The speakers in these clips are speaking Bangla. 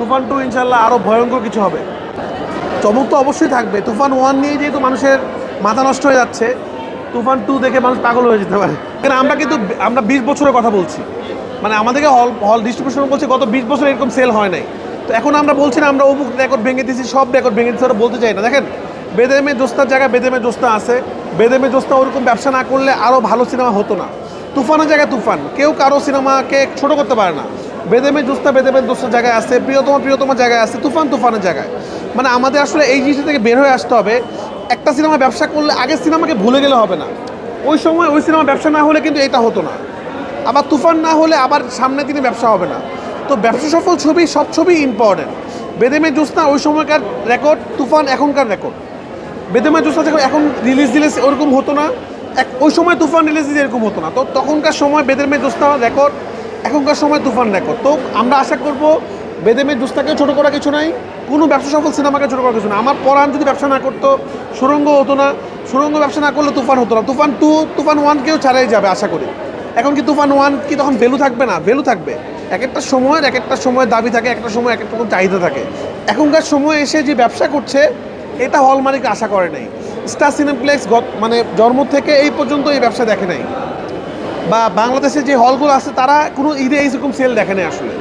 তুফান টু ইনশাল্লাহ আরও ভয়ঙ্কর কিছু হবে। চমক তো অবশ্যই থাকবে। তুফান ওয়ান নিয়ে যেহেতু মানুষের মাথা নষ্ট হয়ে যাচ্ছে, তুফান টু দেখে মানুষ পাগল হয়ে যেতে পারে। কেন আমরা কিন্তু আমরা বিশ বছরের কথা বলছি। মানে আমাদেরকে হল হল ডিস্ট্রিবিউশন বলছে গত বিশ বছর এরকম সেল হয় নাই। তো এখন আমরা বলছি না, আমরা অমুক রেকর্ড ভেঙে দিয়েছি, সব রেকর্ড ভেঙে ওরা বলতে চাই না। দেখেন, বেদেমে জোস্তার জায়গায় বেদেমে জোস্তা আছে। বেদেমে জোস্তা ওরকম ব্যবসা না করলে আরও ভালো সিনেমা হতো না। তুফানের জায়গায় তুফান। কেউ কারও সিনেমাকে ছোট করতে পারে না। বেদেমে জোস্তা বেদেমে জোস্তার জায়গায় আছে, প্রিয়তম প্রিয়তম জায়গায় আছে, তুফান তুফানের জায়গায়। মানে আমাদের আসলে এই জিনিসটা থেকে বের হয়ে আসতে হবে। একটা সিনেমা ব্যবসা করলে আগের সিনেমাকে ভুলে গেলে হবে না। ওই সময় ওই সিনেমা ব্যবসা না হলে কিন্তু এটা হতো না। আবার তুফান না হলে আবার সামনে দিনে ব্যবসা হবে না। তো ব্যবসা সফল ছবি, সব ছবি ইম্পর্টেন্ট বেদেমে জোস্তা ওই সময়কার রেকর্ড তুফান এখনকার রেকর্ড বেদেমে জোস্তা যখন এখন রিলিজ দিলে ওরকম হতো না। এক ওই সময় তুফান রিলিজ দিলে এরকম হতো না। তো তখনকার সময় বেদেমে জোস্তা রেকর্ড এখনকার সময় তুফান রেকর্ড। তো আমরা আশা করব বেদেমে জোস্তাকে ছোটো করা কিছু নাই, কোনো ব্যবসা সফল সিনেমাকে ছোটো করা কিছু না আমার পরাণ যদি ব্যবসা না করতো, সুরঙ্গ হতো না, সুরঙ্গ ব্যবসা না করলে তুফান হতো না। তুফান টু, তুফান ওয়ানকেও ছাড়াই যাবে, আশা করি। এখন কি তুফান ওয়ান কি তখন ভ্যালু থাকবে না? ভ্যালু থাকবে। এক একটা সময়ের, এক একটা সময় দাবি থাকে একটা সময় এক একটা চাহিদা থাকে। এখনকার সময় এসে যে ব্যবসা করছে, এটা হল আশা করে নাই। স্টার সিনেপ্লেক্স গত মানে জন্ম থেকে এই পর্যন্ত এই ব্যবসা দেখে নাই। বা বাংলাদেশে যে হলগুলো আছে, তারা কোনো ঈদে এইরকম সেল দেখে নাই আসলে।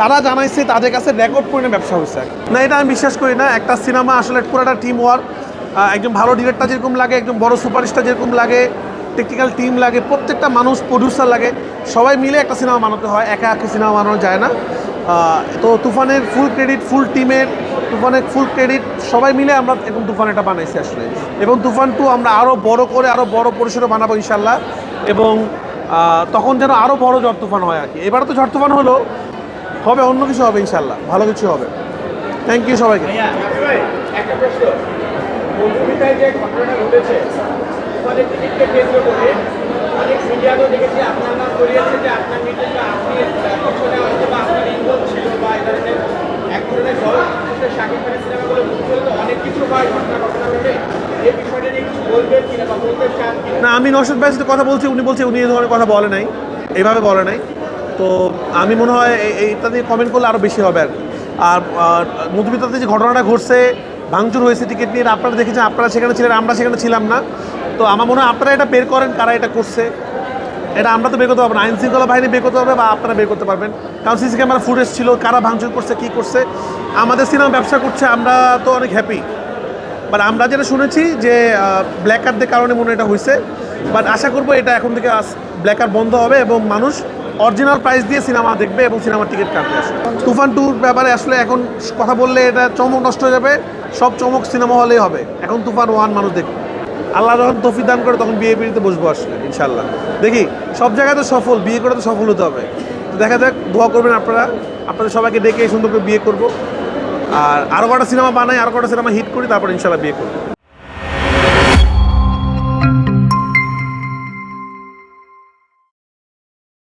তারা জানাইছে তাদের কাছে রেকর্ড পরিমাণে ব্যবসা হয়েছে। না, এটা আমি বিশ্বাস করি না। একটা সিনেমা আসলে পুরোটা টিম ওয়ার্ক একজন ভালো ডিরেক্টর যেরকম লাগে, একজন বড় সুপারস্টার যেরকম লাগে টেকনিক্যাল টিম লাগে, প্রত্যেকটা মানুষ প্রডিউসার লাগে, সবাই মিলে একটা সিনেমা বানাতে হয়। একা একা সিনেমা বানানো যায় না। তো তুফানের ফুল ক্রেডিট ফুল টিমের তুফানের ফুল ক্রেডিট সবাই মিলে আমরা এখন তুফান এটা বানাইছি আসলে। এবং তুফান টু আমরা আরও বড় করে আরও বড় পরিসরে বানাবো ইনশাল্লাহ এবং তখন যেন আরও বড় ঝড় তুফান হয় আর কি। এবারে তো ঝড় তুফান হলো। হবে, অন্য কিছু হবে ইনশাল্লাহ ভালো কিছু হবে। থ্যাংক ইউ সবাইকে। অনেক কিছু হয় ঘটনা ঘটনা ঘটে এই বিষয়টা নিয়ে কিছু বলবেন কিনা বা বলতে চান কিনা না, আমি নশদ ভাইয়ের সাথে কথা বলছি, উনি বলছে উনি এই ধরনের কথা বলে নাই এইভাবে বলে নাই। তো আমি মনে হয় এই- এইটা দিয়ে কমেন্ট করলে আরও বেশি হবে আর। আর মধুমিতাতে যে ঘটনাটা ঘটছে, ভাঙচুর হয়েছে টিকিট নিয়ে, আপনারা দেখেছেন, আপনারা সেখানে ছিলেন, আমরা সেখানে ছিলাম না। তো আমার মনে হয় আপনারা এটা বের করেন, কারা এটা করছে। এটা আমরা তো বের করতে পারব না আইন শৃঙ্খলা বাহিনী বের করতে পারবে বা আপনারা বের করতে পারবেন। কারণ সিসি ক্যামেরা ফুটেজ ছিল, কারা ভাঙচুর করছে, কী করছে। আমাদের সিনেমা ব্যবসা করছে, আমরা তো অনেক হ্যাপি বাট আমরা যেটা শুনেছি যে ব্ল্যাক কার্ডদের কারণে মনে এটা হয়েছে বাট আশা করব এটা এখন থেকে ব্ল্যাক কার্ড বন্ধ হবে এবং মানুষ অরিজিনাল প্রাইস দিয়ে সিনেমা দেখবে এবং সিনেমার টিকিট কাটবে আসলে। তুফান টুর ব্যাপারে আসলে এখন কথা বললে এটা চমক নষ্ট হয়ে যাবে। সব চমক সিনেমা হলেই হবে। এখন তুফান ওয়ান মানুষ দেখবে। আল্লাহ যখন তফি দান করে তখন বিয়ে পিড়িতে বসবো আসলে ইনশাল্লাহ দেখি, সব জায়গায় তো সফল, বিয়ে করে তো সফল হতে হবে। দেখা যাক, দোয়া করবেন আপনারা। আপনাদের সবাইকে ডেকে সুন্দর করে বিয়ে করব। আর আরও কটা সিনেমা বানাই আরও কটা সিনেমা হিট করি তারপর ইনশাল্লাহ বিয়ে করব।